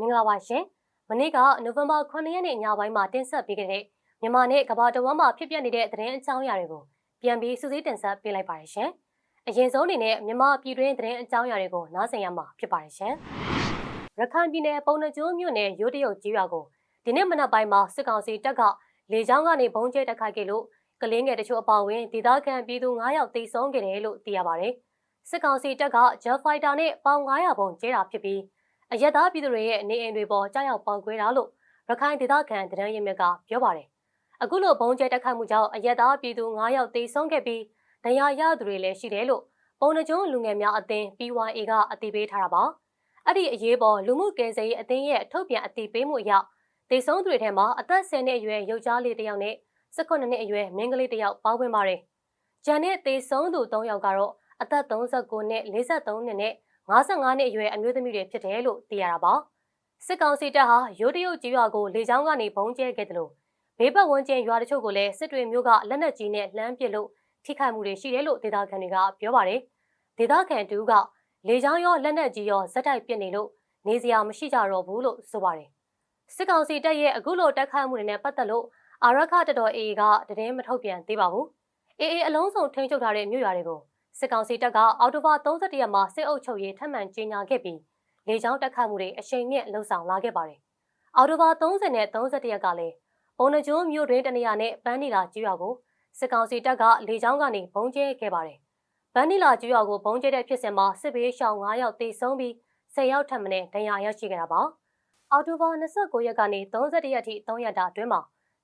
မင်္ဂလာပါရှင်။မနေ့ကနိုဝင်ဘာ9ရက်နေ့ညပိုင်းမှာတင်ဆက်ပေးခဲ့တဲ့မြန်မာနဲ့ကမ္ဘာတဝန်းမှာဖြစ်ပျက်နေတဲ့သတင်းအကြောင်းအရာတွေကိုပြန်ပြီးစုစည်းတင်ဆက်ပေးလိုက်ပါတယ်ရှင်။အရင်ဆုံးအနေနဲ့မြန်မာပြည်တွင်းသတင်းအကြောင်းအရာတွေကိုနားဆင်ရမှာဖြစ်ပါတယ်ရှင်။ရခိုင်ပြည်နယ်ပုံနှကျွန်းမြို့နယ်ရိုးတရုတ်ကြီးရွာကိုဒီနေ့မနက်ပိုင်းမှာစစ်ကောင်စီတပ်ကလေကြောင်းကနေဘုံကျဲတိုက်ခိုက်ခဲ့လို့ကလင်းငယ်တချို့အပါအဝင်ဒေသခံပြည်သူ9ယောက်သေဆုံးခဲ့တယ်လို့သိရပါတယ်။စစ်ကောင်စီတပ်က Jet Fighter နဲ့ပေါင်900ပုံကျဲတာဖြစ်ပြီး အရက်သားပြည်သူတွေရဲ့နေအိမ်တွေပေါ်ကြားရောက်ပေါက်ကွဲတာလို့ရခိုင်ဒေသခံတရန်ရင်မြစ်ကပြောပါတယ်။အခုလိုဘုံကျဲတက်ခတ်မှုကြောင့်အရက်သားပြည်သူ9ယောက်သေဆုံးခဲ့ပြီးဒဏ်ရာရသူတွေလည်းရှိတယ်လို့ပုံနှကျုံးလူငယ်များအသင်း PYA ကအတည်ပြုထားတာပါ။အဲ့ဒီအရေးပေါ်လူမှုကယ်ဆယ်ရေးအသင်းရဲ့ထုတ်ပြန်အတည်ပြုမှုအရသေဆုံးသူတွေထဲမှာအသက်10နှစ်အရွယ်ယောက်ျားလေးတစ်ယောက်နဲ့18နှစ်အရွယ်မိန်းကလေးတစ်ယောက်ပါဝင်ပါတယ်။ဂျန်နဲ့သေဆုံးသူ3ယောက်ကတော့အသက်39နှစ်43နှစ်နဲ့ 55နှစ်အရွယ်အမျိုးသမီးတွေဖြစ်တယ်လို့သိရတာပါစစ်ကောင်စီတပ်ဟာရိုးတရုတ်ကြီးရွာကိုလေကြောင်းကနေဘုံကျဲခဲ့တယ်လို့ဘေးပတ်ဝန်းကျင်ရွာတချို့ကိုလည်းစစ်တွေမျိုးကလက်နက်ကြီးနဲ့လှမ်းပစ်လို့ထိခိုက်မှုတွေရှိတယ်လို့ဒေသခံတွေကပြောပါတယ်ဒေသခံတူကလေကြောင်းရောလက်နက်ကြီးရောဇက်တိုက်ပစ်နေလို့နေစရာမရှိကြတော့ဘူးလို့ဆိုပါတယ်စစ်ကောင်စီတပ်ရဲ့အခုလိုတိုက်ခိုက်မှုတွေနဲ့ပတ်သက်လို့အာရခတတော် AA ကတည်င်းမထုတ်ပြန်သေးပါဘူး AA အလုံးစုံထိန်းချုပ်ထားတဲ့မြို့ရွာတွေကို စစ်ကောင်စီတပ်ကအော်တိုဘာ31ရက်မှာစစ်အုပ်ချုပ်ရေးထပ်မံကြေညာခဲ့ပြီးလေကြောင်းတက်ခတ်မှုတွေအရှိန်မြင့်လှုပ်ဆောင်လာခဲ့ပါတယ်။အော်တိုဘာ30နဲ့31ရက်ကလည်းပုံနှကျွန်းမြို့တွင်တနေရာနဲ့ပန်းနီလာကျွော်ကိုစစ်ကောင်စီတပ်ကလေကြောင်းကနေဘုံကျဲခဲ့ပါတယ်။ပန်းနီလာကျွော်ကိုဘုံကျဲတဲ့ဖြစ်စဉ်မှာစစ်ဘေးရှောင်9ယောက်သေဆုံးပြီး10ယောက်ထပ်မံဒဏ်ရာရရှိခဲ့တာပါ။အော်တိုဘာ29ရက်ကနေ31ရက်ထိ3ရက်တာအတွင်းမှာ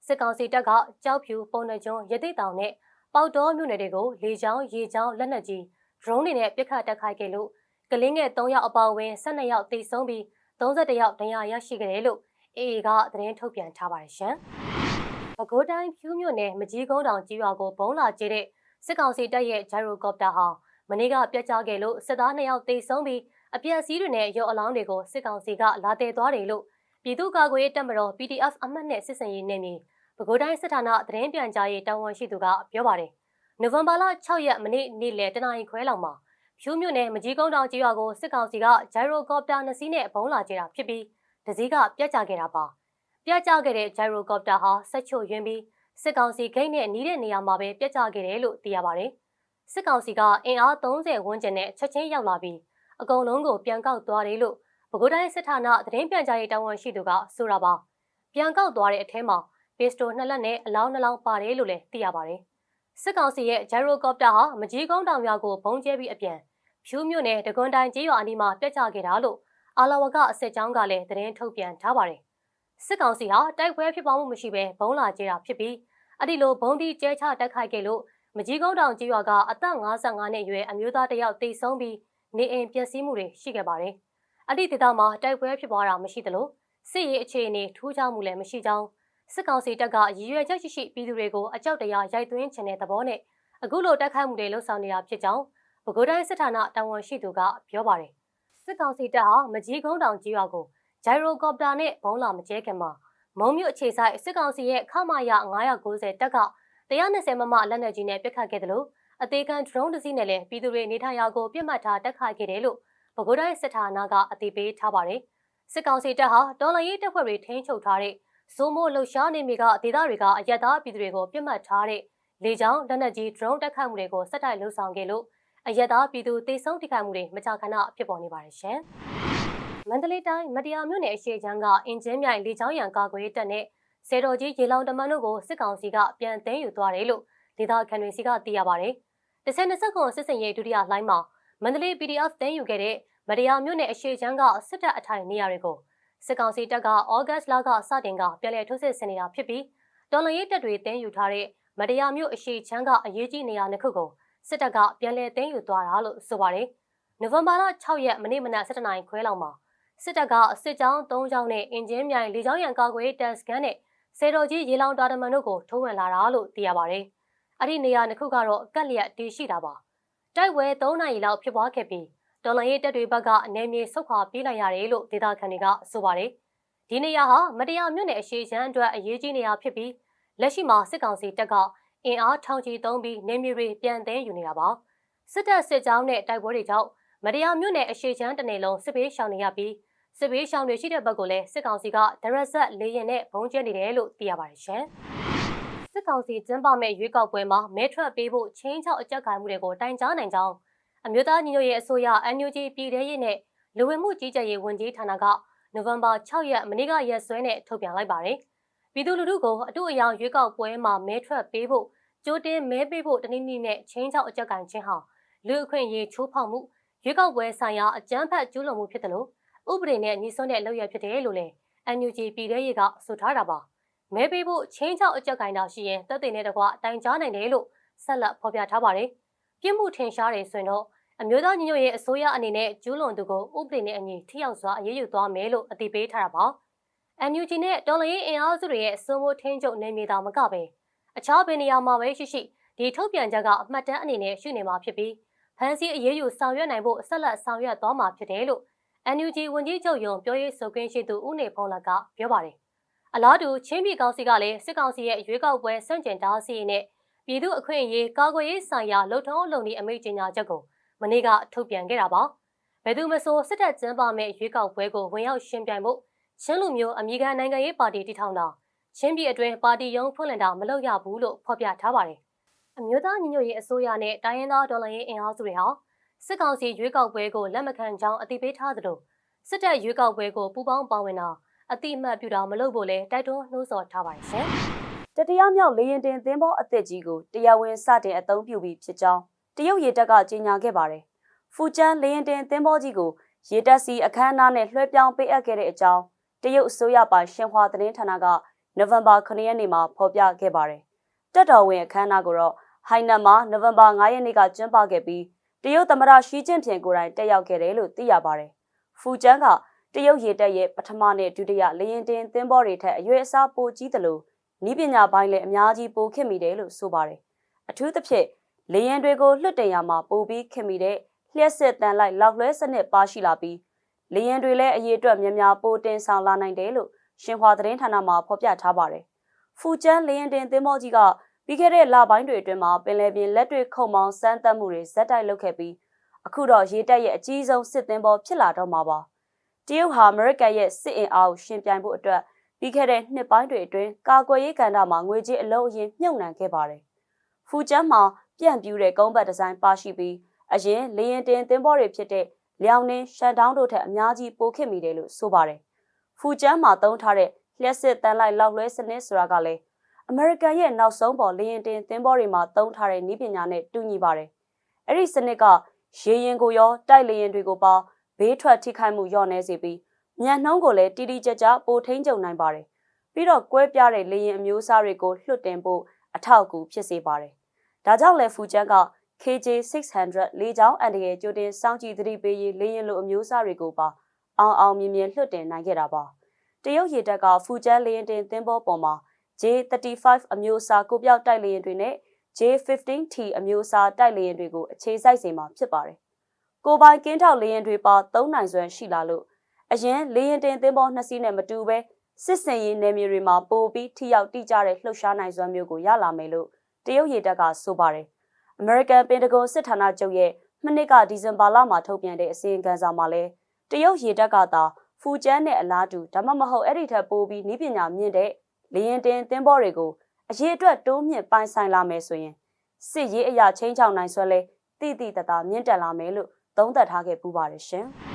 စစ်ကောင်စီတပ်ကကြောက်ဖြူပုံနှကျွန်းရတိတောင်နဲ့ ပေါက်တော်မြို့နယ်တွေကိုလေကြောင်းရေကြောင်းလက်နက်ကြီး drone တွေနဲ့ပစ်ခတ်တိုက်ခိုက်ခဲ့လို့ကလင်းငယ်3ယောက်အပါအဝင်12ယောက်သေဆုံးပြီး31ယောက်ဒဏ်ရာရရှိခဲ့တယ်လို့ AA ကသတင်းထုတ်ပြန်ထားပါတယ်ရှင်။ပဲခူးတိုင်းဖြူးမြို့နယ်မကြီးကုန်းတောင်ကြီးရွာကိုဘုံလာကျဲတဲ့စစ်ကောင်စီတပ်ရဲ့ဂျိုင်ရိုကော်ပတာဟာမနေ့ကပြတ်ကျခဲ့လို့စစ်သား2ယောက်သေဆုံးပြီးအပြက်စီးတွေနဲ့ရုပ်အလောင်းတွေကိုစစ်ကောင်စီကလာတဲသွားတယ်လို့ပြည်သူ့ကာကွယ်ရေးတပ်မတော် PDF အမှတ်နဲ့စစ်စင်ရေးနယ်မြေ ပဲခူးတိုင်းစစ်ဌာနသတင်းပြန်ကြားရေးတာဝန်ရှိသူကပြောပါတယ်။နိုဝင်ဘာလ6ရက်မနေ့နေ့လယ်တနာရီခွဲလောက်မှာဖြူးမြို့နယ်မကြီးကုန်းတောင်ကြီးရွာကိုစစ်ကောင်စီကဂျိုင်ရိုကော်ပတာနှစ်စီးနဲ့ဘုံလာကျတာဖြစ်ပြီးတစည်းကပြတ်ကျခဲ့တာပါ။ပြတ်ကျခဲ့တဲ့ဂျိုင်ရိုကော်ပတာဟာဆက်ချိုရင်းပြီးစစ်ကောင်စီဂိတ်နဲ့နီးတဲ့နေရာမှာပဲပြတ်ကျခဲ့တယ်လို့သိရပါတယ်။စစ်ကောင်စီကအင်အား30ဝန်းကျင်နဲ့ချက်ချင်းရောက်လာပြီးအကုန်လုံးကိုပြန်ကောက်သွားတယ်လို့ပဲခူးတိုင်းစစ်ဌာနသတင်းပြန်ကြားရေးတာဝန်ရှိသူကဆိုတာပါ။ပြန်ကောက်သွားတဲ့အထဲမှာ ပစ္စတိုနှစ်လက်နဲ့အလောင်းနှလောင်းပါတယ်လို့လည်းသိရပါတယ်။စစ်ကောင်စီရဲ့ဂျိုင်ရိုကော်ပတာဟာမကြီးကုန်းတောင်ရွာကိုဘုံကျဲပြီးအပြန်ဖြူးမြို့နယ်တကွန်တိုင်ကျေးရွာအနီးမှာပြတ်ကျခဲ့တာလို့အာလာဝကအစစ်ကြောင်းကလည်းသတင်းထုတ်ပြန်ထားပါတယ်။စစ်ကောင်စီဟာတိုက်ပွဲဖြစ်ပွားမှုမရှိဘဲဘုံလာကျဲတာဖြစ်ပြီးအဲ့ဒီလိုဘုံဒီကျဲချတိုက်ခိုက်ခဲ့လို့မကြီးကုန်းတောင်ကျေးရွာကအသက်55နှစ်အရွယ်အမျိုးသားတစ်ယောက်သေဆုံးပြီးနေအိမ်ပျက်စီးမှုတွေရှိခဲ့ပါတယ်။အဲ့ဒီဒေသမှာတိုက်ပွဲဖြစ်ပွားတာမရှိသလိုစစ်ရေးအခြေအနေထူးခြားမှုလည်းမရှိကြောင်း စစ်ကောင်စီတပ်ကရည်ရွယ်ချက်ရှိရှိပြည်သူတွေကိုအကြောက်တရားရိုက်သွင်းခြင်းတဲ့သဘောနဲ့အခုလိုတိုက်ခိုက်မှုတွေလှုပ်ဆောင်နေတာဖြစ်ကြောင်းပဲခူးတိုင်းစစ်ဌာနတာဝန်ရှိသူကပြောပါတယ်စစ်ကောင်စီတပ်ဟာမကြီးကုန်းတောင်ကြီးရွာကိုဂျိုင်ရိုကော်ပတာနဲ့ဘုံလာမကျဲခင်မှာမုံမြို့အခြေဆိုင်စစ်ကောင်စီရဲ့ခမာယ990တပ်က120မမလက်နက်ကြီးနဲ့ပစ်ခတ်ခဲ့တယ်လို့အသေးခံ drone တစ်စီးနဲ့လည်းပြည်သူတွေနေထိုင်ရာကိုပြစ်မှတ်ထားတက်ခတ်ခဲ့တယ်လို့ပဲခူးတိုင်းစစ်ဌာနကအသိပေးထားပါတယ်စစ်ကောင်စီတပ်ဟာတော်လှန်ရေးတပ်ဖွဲ့တွေထိန်းချုပ်ထားတဲ့ ဇိုမိုလှုပ်ရှားနေမိကဒေသတွေကအရက်သားပြည်သူတွေကိုပြစ်မှတ်ထားတဲ့လေကြောင်းလက်နက်ကြီး drone တက်ခတ်မှုတွေကိုစက်တိုက်လှုပ်ဆောင်ခဲ့လို့အရက်သားပြည်သူတေဆုံးထိခိုက်မှုတွေမကြာခဏဖြစ်ပေါ်နေပါတယ်ရှင်။မန္တလေးတိုင်းမတရားမြို့နယ်အရှိချမ်းကအင်ဂျင်မြိုင်လေကြောင်းရန်ကာကွယ်တပ်နဲ့စေတော်ကြီးရေလောင်တမန်တို့ကိုစစ်ကောင်စီကပြန်သိမ်းယူသွားတယ်လို့ဒေသခံတွေစီကသိရပါတယ်။တစ်ဆက်နှစ်ဆက်ကွန်စစ်စင်ရေးဒုတိယလှိုင်းမှာမန္တလေး PDF သိမ်းယူခဲ့တဲ့မတရားမြို့နယ်အရှိချမ်းကစစ်တပ်အထိုင်နေရာတွေကို စစ်ကောင်စီတပ်ကဩဂတ်လကစတင်ကပြည်လဲထိုးစစ်ဆင်နေတာဖြစ်ပြီးတော်လှန်ရေးတပ်တွေတင်းယူထားတဲ့မတရားမျိုးအရှိချမ်းကအရေးကြီးနေရာနှစ်ခုကိုစစ်တပ်ကပြန်လဲတင်းယူသွားတာလို့ဆိုပါတယ်။နိုဝင်ဘာလ6ရက်မနေ့မနက်7:00နာရီခွဲလောက်မှာစစ်တပ်ကစစ်ကြောင်း3ကြောင်းနဲ့အင်ဂျင်မြိုင်လေကြောင်းရန်ကာကွယ်တပ်စကန်နဲ့စေတော်ကြီးရေလောင်တာတမန်တို့ကိုထိုးဝင်လာတာလို့သိရပါတယ်။အဲ့ဒီနေရာနှစ်ခုကတော့ကက်လျက်တည်ရှိတာပါ။တိုက်ဝဲ3နာရီလောက်ဖြစ်ပွားခဲ့ပြီး တော်လှန်ရေးတပ်တွေဘက်ကအနေမြေဆုတ်ခွာပြေးလိုက်ရတယ်လို့ဒေသခံတွေကဆိုပါတယ်။ဒီနေရာဟာမတရားမြို့နယ်အရှိချမ်းအတွက်အရေးကြီးနေရာဖြစ်ပြီးလက်ရှိမှာစစ်ကောင်စီတပ်ကအင်အားထောင်ချီသုံးပြီးနေမြေတွေပြန်သိမ်းယူနေတာပါ။စစ်တပ်စစ်ကြောင်းနဲ့တိုက်ပွဲတွေကြောင့်မတရားမြို့နယ်အရှိချမ်းတနေလုံးစစ်ပေးရှောင်နေရပြီးစစ်ဘေးရှောင်တွေရှိတဲ့ဘက်ကိုလည်းစစ်ကောင်စီကဒရက်ဆက်လေရင်နဲ့ဘုံကျဲနေတယ်လို့သိရပါတယ်ရှင်။စစ်ကောင်စီကျင်းပမဲ့ရွေးကောက်ပွဲမှာမဲထွက်ပေးဖို့ချင်းချောက်အကြက်ခိုင်မှုတွေကိုတိုင်ကြားနိုင်ကြောင်း အမျိုးသားညီညွတ်ရေးအစိုးရ NUG ပြည်ထရေးနဲ့လူဝင်မှုကြီးကြပ်ရေးဝန်ကြီးဌာနကနိုဝင်ဘာ6ရက်မနေ့ကရက်စွဲနဲ့ထုတ်ပြန်လိုက်ပါတယ်။ပြည်သူလူထုကိုအတူအယောင်ရွေးကောက်ပွဲမှာမဲထွက်ပေးဖို့ကြိုတင်မဲပေးဖို့တနည်းနည်းနဲ့ချင်းချောက်အကြက်ခိုင်ခြင်းဟာလူအခွင့်အရေးချိုးဖောက်မှုရွေးကောက်ပွဲဆိုင်ရာအကြမ်းဖက်ကျူးလွန်မှုဖြစ်တယ်လို့ဥပဒေနဲ့ညီစွန်းတဲ့လုပ်ရဖြစ်တယ်လို့လည်း NUG ပြည်ထရေးကဆိုထားတာပါမဲပေးဖို့ချင်းချောက်အကြက်ကင်တာရှိရင်တပ်သိနဲ့တကွတိုင်ကြားနိုင်တယ်လို့ဆက်လက်ဖော်ပြထားပါတယ် ပြစ်မှုထင်ရှားတယ်ဆိုရင်တော့အမျိုးသားညီညွတ်ရေးအစိုးရအနေနဲ့ကျူးလွန်သူကိုဥပဒေနဲ့အညီထိရောက်စွာအရေးယူသွားမယ်လို့အသိပေးထားတာပါ NUG နဲ့တော်လှန်ရေးအင်အားစုတွေရဲ့စိုးမိုးထင်းချုပ်နေမြေတာမကပဲအခြားဘယ်နေရာမှာပဲရှိရှိဒီထုတ်ပြန်ချက်ကအမှတ်တမ်းအနေနဲ့ရှိနေမှာဖြစ်ပြီးဖန်စီအရေးယူဆောင်ရွက်နိုင်ဖို့ဆက်လက်ဆောင်ရွက်သွားမှာဖြစ်တယ်လို့ NUG ဝန်ကြီးချုပ်ယုံပြောရေးဆိုခွင့်ရှိသူဦးနေဖုံးလကပြောပါတယ်။အလားတူချင်းပြည်ကောင်စီကလည်းစစ်ကောင်စီရဲ့ရွေးကောက်ပွဲစွန့်ကျင်တားဆီးနဲ့ ပြည်သူအခွင့်အရေးကာကွယ်ရေးဆိုင်ရာလှုပ်ထုံးလုံနည်းအမိန့်ကြေညာချက်ကိုမနေ့ကထုတ်ပြန်ခဲ့တာပါ။ဘယ်သူမဆိုစစ်တပ်ကျင်းပမဲ့ရွေးကောက်ပွဲကိုဝင်ရောက်ရှင်ပြိုင်ဖို့ချင်းလူမျိုးအမိခံနိုင်ငံရေးပါတီတည်ထောင်တာချင်းပြည်အတွင်းပါတီရုံးဖွင့်လှစ်တာမလုပ်ရဘူးလို့ဖော်ပြထားပါတယ်။အမျိုးသားညီညွတ်ရေးအစိုးရနဲ့တိုင်းရင်းသားဒေါ်လာရေးအင်အားစုတွေဟာစစ်ကောင်စီရွေးကောက်ပွဲကိုလက်မခံကြောင်းအသိပေးထားသလိုစစ်တပ်ရွေးကောက်ပွဲကိုပူးပေါင်းပါဝင်တာအတိအမှတ်ပြုတာမလုပ်ဖို့လဲတိုက်တွန်းနှိုးဆော်ထားပါတယ်ရှင် တတရားမြောက်လေရင်တင်သင်းဘောအသစ်ကြီးကိုတရားဝင်စတင်အသုံးပြုပြီးဖြစ်ကြောင်းတရုတ်ရေတပ်ကကြေညာခဲ့ပါတယ်။ဖူကျန်းလေရင်တင်သင်းဘောကြီးကိုရေတပ်စီအခမ်းအနားနဲ့လွှဲပြောင်းပေးအပ်ခဲ့တဲ့အကြောင်းတရုတ်အစိုးရပိုင်ရှင်ဟွာသတင်းဌာနကနိုဝင်ဘာ9ရက်နေ့မှာဖော်ပြခဲ့ပါတယ်။တက်တော်ဝင်အခမ်းအနားကိုတော့ဟိုင်နမ်မှာနိုဝင်ဘာ9ရက်နေ့ကကျင်းပခဲ့ပြီးတရုတ်သမ္မတရှီကျင့်ဖျင်ကိုယ်တိုင်တက်ရောက်ခဲ့တယ်လို့သိရပါတယ်။ဖူကျန်းကတရုတ်ရေတပ်ရဲ့ပထမနဲ့ဒုတိယလေရင်တင်သင်းဘောတွေထက်အရွယ်အစားပိုကြီးသလို ဤပညာပိုင်းလည်းအများကြီးပိုခင်မိတယ်လို့ဆိုပါတယ်။အထူးသဖြင့်လေရင်တွေကိုလွှတ်တင်ရမှာပိုပြီးခင်မိတဲ့လျှက်စစ်တန်လိုက်လောက်လွဲစနစ်ပါရှိလာပြီးလေရင်တွေလည်းအရေးအတွက်များများပိုတင်ဆောင်လာနိုင်တယ်လို့ရှင်ဟွာသတင်းဌာနမှာဖော်ပြထားပါတယ်။ဖူကျန်းလေရင်တင်သင်းဘောကြီးကပြီးခဲ့တဲ့လပိုင်းတွေအတွင်းမှာပင်လယ်ပြင်လက်တွေခုံမောင်းစမ်းသပ်မှုတွေဇက်တိုက်လုပ်ခဲ့ပြီးအခုတော့ရေတပ်ရဲ့အကြီးဆုံးစစ်သင်းဘောဖြစ်လာတော့မှာပါ။တရုတ်ဟာအမေရိကန်ရဲ့စစ်အင်အားကိုရှင်ပြိုင်ဖို့အတွက် ပြီးခဲ့တဲ့နှစ်ပိုင်းတွေအတွင်းကာကွယ်ရေးကဏ္ဍမှာငွေကြေးအလုံးအရင်မြုပ်နှံခဲ့ပါတယ်။ဖူကျန်းမှာပြန့်ပြူးတဲ့ကုန်းပတ်ဒီဇိုင်းပါရှိပြီးအရင်လေရင်တင်သင်းဘောတွေဖြစ်တဲ့လျောင်နှင်းရှန်တောင်းတို့ထက်အများကြီးပိုခစ်မိတယ်လို့ဆိုပါတယ်။ဖူကျန်းမှာသုံးထားတဲ့လျှက်စစ်တန်လိုက်လောက်လွဲစနစ်ဆိုတာကလည်းအမေရိကန်ရဲ့နောက်ဆုံးပေါ်လေရင်တင်သင်းဘောတွေမှာသုံးထားတဲ့နည်းပညာနဲ့တူညီပါတယ်။အဲ့ဒီစနစ်ကရေရင်ကိုရောတိုက်လေရင်တွေကိုပါဘေးထွက်ထိခိုက်မှုလျော့နေစေပြီး ညံနှုံးကိုလည်းတီတီကြကြပိုထိန်းချုပ်နိုင်ပါတယ်။ပြီးတော့ကွဲပြားတဲ့လေရင်အမျိုးအစားတွေကိုလွှတ်တင်ဖို့အထောက်အကူဖြစ်စေပါတယ်။ဒါကြောင့်လည်းဖူချန်က KJ 600လေကြောင်းအန်တရယ်ကြိုတင်စောင့်ကြည့်သတိပေးရေးလေရင်လိုအမျိုးအစားတွေကိုပါအောင်အောင်မြင်မြင်လွှတ်တင်နိုင်ခဲ့တာပါ။တရုတ်ရေတပ်ကဖူချန်လေရင်တင်သင်းဘောပေါ်မှာ J35 အမျိုးအစားကိုပြောက်တိုက်လေရင်တွေနဲ့ J15T အမျိုးအစားတိုက်လေရင်တွေကိုအခြေစိုက်စေမှာဖြစ်ပါတယ်။ကိုပိုင်ကင်းထောက်လေရင်တွေပါ၃နိုင်စွမ်းရှိလာလို့ အရင်လေရင်တင်သင်းဘောနှစ်စီးနဲ့မတူဘဲစစ်စင်ရေးနယ်မြေတွေမှာပိုပြီးထိရောက်တိကျတဲ့လှုပ်ရှားနိုင်စွမ်းမျိုးကိုရလာမယ်လို့တရုတ်ရေတပ်ကဆိုပါတယ်။ American Pentagon စစ်ဌာနချုပ်ရဲ့မနှစ်ကဒီဇင်ဘာလမှာထုတ်ပြန်တဲ့အစီရင်ခံစာမှာလဲတရုတ်ရေတပ်ကသာဖူကျန်းနဲ့အလားတူဒါမှမဟုတ်အဲ့ဒီထက်ပိုပြီးနည်းပညာမြင့်တဲ့လေရင်တင်သင်းဘောတွေကိုအရေးအတွက်တိုးမြင့်ပိုင်ဆိုင်လာမယ်ဆိုရင်စစ်ရေးအရာချင်းချောင်းနိုင်ဆွဲလဲတိတိတသားမြင့်တက်လာမယ်လို့သုံးသပ်ထားခဲ့ပူပါတယ်ရှင်။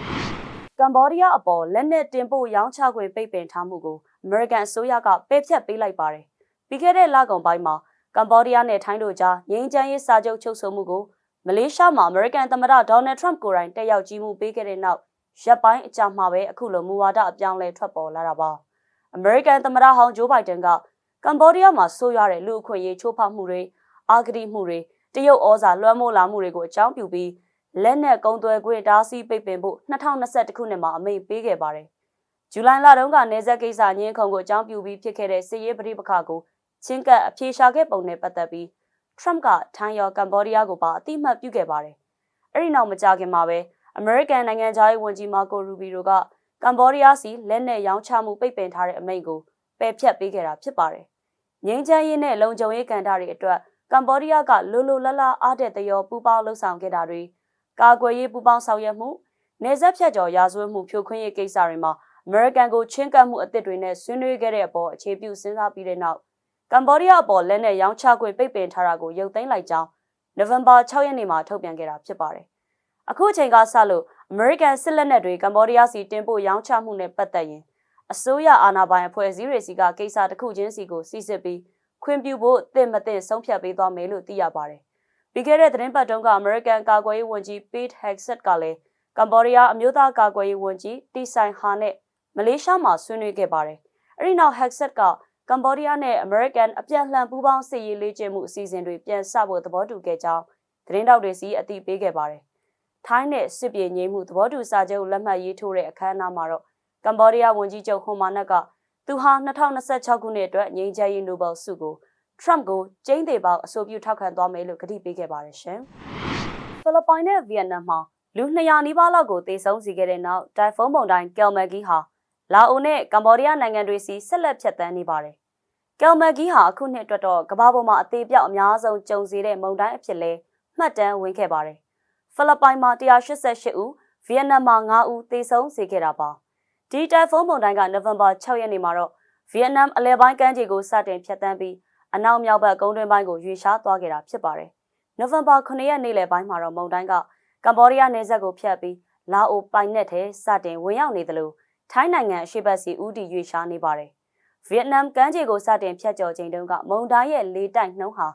ကမ္ဘောဒီးယားအပေါ်လက်နက်တင်ပို့ရောင်းချခွင့်ပိတ်ပင်ထားမှုကိုအမေရိကန်အစိုးရကပယ်ဖျက်ပေးလိုက်ပါတယ်။ပြီးခဲ့တဲ့လကုန်ပိုင်းမှာကမ္ဘောဒီးယားနဲ့ထိုင်းတို့ကြားငြိမ်းချမ်းရေးစာချုပ်ချုပ်ဆိုမှုကိုမလေးရှားမှာအမေရိကန်သမ္မတဒေါ်နယ်ထရမ့်ကိုယ်တိုင်တက်ရောက်ကြီးမှုပေးခဲ့တဲ့နောက်ရပ်ပိုင်းအကြာမှာပဲအခုလိုမူဝါဒအပြောင်းလဲထွက်ပေါ်လာတာပါ။အမေရိကန်သမ္မတဟောင်းဂျိုးဘိုင်ဒန်ကကမ္ဘောဒီးယားမှာဆိုးရွားတဲ့လူအခွင့်အရေးချိုးဖောက်မှုတွေအာဂတိမှုတွေတရုတ်ဩဇာလွှမ်းမိုးလာမှုတွေကိုအကြောင်းပြုပြီး လက်နက်ကုံသွယ်ခွင့်တားဆီးပိတ်ပင်ဖို့2021ခုနှစ်မှာအမိန့်ပေးခဲ့ပါတယ်။ဇူလိုင်လတုန်းကနေဆက်ကိစ္စညင်းခုံကိုအကြောင်းပြုပြီးဖြစ်ခဲ့တဲ့စစ်ရေးပဋိပက္ခကိုချင်းကပ်အပြေရှာခဲ့ပုံနဲ့ပတ်သက်ပြီး Trump ကထိုင်းရောကမ္ဘောဒီးယားကိုပါအတိမတ်ပြုခဲ့ပါတယ်။အဲ့ဒီနောက်မကြခင်မှာပဲ American နိုင်ငံသားရေးဝန်ကြီးမာကိုရူဘီရိုကကမ္ဘောဒီးယားစီလက်နက်ရောင်းချမှုပိတ်ပင်ထားတဲ့အမိန့်ကိုပယ်ဖျက်ပေးခဲ့တာဖြစ်ပါတယ်။ငြိမ်းချမ်းရေးနဲ့လုံခြုံရေးကန်တာတွေအတွက်ကမ္ဘောဒီးယားကလိုလိုလတ်လအားတဲ့တရောပူပေါင်းလှုပ်ဆောင်ခဲ့တာတွေ ကာကွယ်ရေးပူပေါင်းဆောင်ရွက်မှုနေဆက်ဖြတ်ကျော်ရာဇဝတ်မှုဖြိုခွင်းရေးကိစ္စတွေမှာအမေရိကန်ကိုချင်းကပ်မှုအသစ်တွေနဲ့ဆွေးနွေးခဲ့တဲ့အပေါ်အခြေပြုစဉ်းစားပြီးတဲ့နောက်ကမ်ဘောဒီးယားအပေါ်လက်နက်ရောင်းချခွင့်ပိတ်ပင်ထားတာကိုရုပ်သိမ်းလိုက်ကြောင်းနိုဝင်ဘာ6ရက်နေ့မှာထုတ်ပြန်ခဲ့တာဖြစ်ပါတယ်။အခုအချိန်ကစလို့အမေရိကန်စစ်လက်နက်တွေကမ်ဘောဒီးယားစီတင်ပို့ရောင်းချမှုနဲ့ပတ်သက်ရင်အစိုးရအာဏာပိုင်အဖွဲ့အစည်းတွေစီကကိစ္စတစ်ခုချင်းစီကိုစီစစ်ပြီးခွင့်ပြုဖို့တင့်မတင့်ဆုံးဖြတ်ပေးသွားမယ်လို့သိရပါတယ်။ ပြီးခဲ့တဲ့သတင်းပတ်တုန်းကအမေရိကန်ကာကွယ်ရေးဝန်ကြီး Pete Hegseth ကလည်းကမ်ဘောဒီးယားအမျိုးသားကာကွယ်ရေးဝန်ကြီးတီဆိုင်ဟာနဲ့မလေးရှားမှာဆွေးနွေးခဲ့ပါတယ်။အဲဒီနောက် Hegseth ကကမ်ဘောဒီးယားနဲ့အမေရိကန်အပြန်လှန်ပူးပေါင်းစစ်ရေးလေ့ကျင့်မှုအစီအစဉ်တွေပြန်ဆဖို့သဘောတူခဲ့ကြောင်းသတင်းတောက်တွေစီအသိပေးခဲ့ပါတယ်။ထိုင်းနဲ့စစ်ပြေငြိမ်းမှုသဘောတူစာချုပ်လက်မှတ်ရေးထိုးတဲ့အခမ်းအနားမှာတော့ကမ်ဘောဒီးယားဝန်ကြီးချုပ်ဟွန်မာနက်ကသူဟာ2026ခုနှစ်အတွက်ငြိမ်းချမ်းရေးနိုဘယ်ဆုကို Trump ကိုကျင်းသေးပေါက်အဆိုပြုထောက်ခံသွားမယ်လို့ကတိပေးခဲ့ပါတယ်ရှင်။ဖိလစ်ပိုင်နဲ့ဗီယက်နမ်မှာလူ200နီးပါးလောက်ကိုတေဆုံးစေခဲ့တဲ့နောက်တိုင်ဖုန်းမုန်တိုင်းကယ်မဂီဟာလာအိုနဲ့ကမ္ဘောဒီးယားနိုင်ငံတွေစီဆက်လက်ဖြတ်တန်းနေပါတယ်။ကယ်မဂီဟာအခုနှစ်အတွက်တော့ကမ္ဘာပေါ်မှာအသေးပြောက်အများဆုံးကြုံစေတဲ့မုန်တိုင်းအဖြစ်လဲမှတ်တမ်းဝင်ခဲ့ပါတယ်။ဖိလစ်ပိုင်မှာ188ဦးဗီယက်နမ်မှာ9ဦးသေဆုံးစေခဲ့တာပါ။ဒီတိုင်ဖုန်းမုန်တိုင်းကနိုဝင်ဘာ6ရက်နေ့မှာတော့ဗီယက်နမ်အလဲပိုင်းကမ်းခြေကိုစတင်ဖြတ်တန်းပြီး အနောက်မြောက်ဘက်ကုန်းတွင်းပိုင်းကိုရွေ့ရှားသွားခဲ့တာဖြစ်ပါတယ်။နိုဝင်ဘာ9ရက်နေ့လယ်ပိုင်းမှာတော့မုန်တိုင်းကကမ္ဘောဒီးယားနယ်စပ်ကိုဖြတ်ပြီးလာအိုပိုင်နက်ထဲစတင်ဝင်ရောက်နေသလိုထိုင်းနိုင်ငံအရှေ့ဘက်စီဦးတည်ရွေ့ရှားနေပါတယ်။ဗီယက်နမ်ကမ်းခြေကိုစတင်ဖြတ်ကျော်ချိန်တုန်းကမုန်တိုင်းရဲ့လေတိုက်နှုန်းဟာ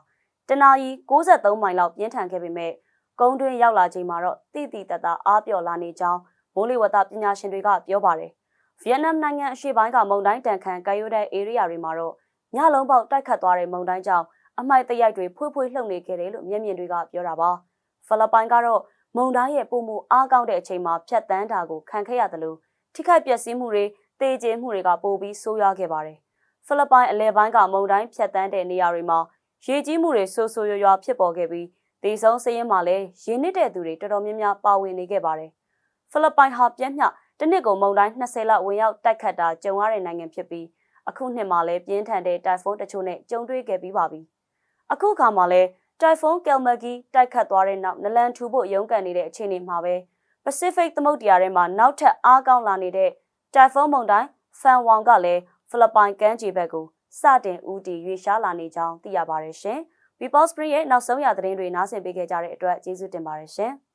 တနာရီ63မိုင်လောက်ပြင်းထန်ခဲ့ပေမဲ့ကုန်းတွင်းရောက်လာချိန်မှာတော့တိတိတတ်တာအားပြော့လာနေကြောင်းမိုးလေဝသပညာရှင်တွေကပြောပါတယ်။ဗီယက်နမ်နိုင်ငံအရှေ့ပိုင်းကမုန်တိုင်းတန်ခမ်းကာယိုဒိုင်ဧရိယာတွေမှာတော့ ညလုံးပေါက်တိုက်ခတ်သွားတဲ့မုန်တိုင်းကြောင့်အမိုက်တရိုက်တွေဖွေးဖွေးလှုပ်နေခဲ့တယ်လို့မျက်မြင်တွေကပြောတာပါ။ဖိလစ်ပိုင်ကတော့မုန်တိုင်းရဲ့ပုံမှုအားကောင်းတဲ့အချိန်မှာဖြတ်တန်းတာကိုခံခဲ့ရတယ်လို့ထိခိုက်ပျက်စီးမှုတွေတေကျင်းမှုတွေကပိုပြီးဆိုးရွားခဲ့ပါတယ်။ဖိလစ်ပိုင်အလဲပိုင်းကမုန်တိုင်းဖြတ်တန်းတဲ့နေရာတွေမှာရေကြီးမှုတွေဆိုးဆိုးရွားရွားဖြစ်ပေါ်ခဲ့ပြီးဒေဆုံးစရင်မှာလည်းရင်းနစ်တဲ့သူတွေတော်တော်များများပါဝင်နေခဲ့ပါတယ်။ဖိလစ်ပိုင်ဟာပြင်းပြတစ်နှစ်ကိုမုန်တိုင်း20လောက်ဝင်ရောက်တိုက်ခတ်တာကြုံရတဲ့နိုင်ငံဖြစ်ပြီး အခုနှစ်မှာလည်းပြင်းထန်တဲ့တိုင်ဖုန်းတချို့နဲ့ကြုံတွေ့ခဲ့ပြီးပါပြီ။အခုခါမှာလည်းတိုင်ဖုန်းကယ်မဂီတိုက်ခတ်သွားတဲ့နောက်နလန်ထူဖို့ရုန်းကန်နေတဲ့အခြေအနေမှာပဲ Pacific သမုဒ္ဒရာထဲမှာနောက်ထပ်အားကောင်းလာနေတဲ့တိုင်ဖုန်းမုန်တိုင်းဖန်ဝေါင်ကလည်းဖိလစ်ပိုင်ကမ်းခြေဘက်ကိုစတင်ဦးတည်ရွေ့ရှားလာနေကြောင်းသိရပါတယ်ရှင်။ People Spring ရဲ့နောက်ဆုံးရသတင်းတွေနားဆင်ပေးခဲ့ကြတဲ့အတွက်ကျေးဇူးတင်ပါတယ်ရှင်။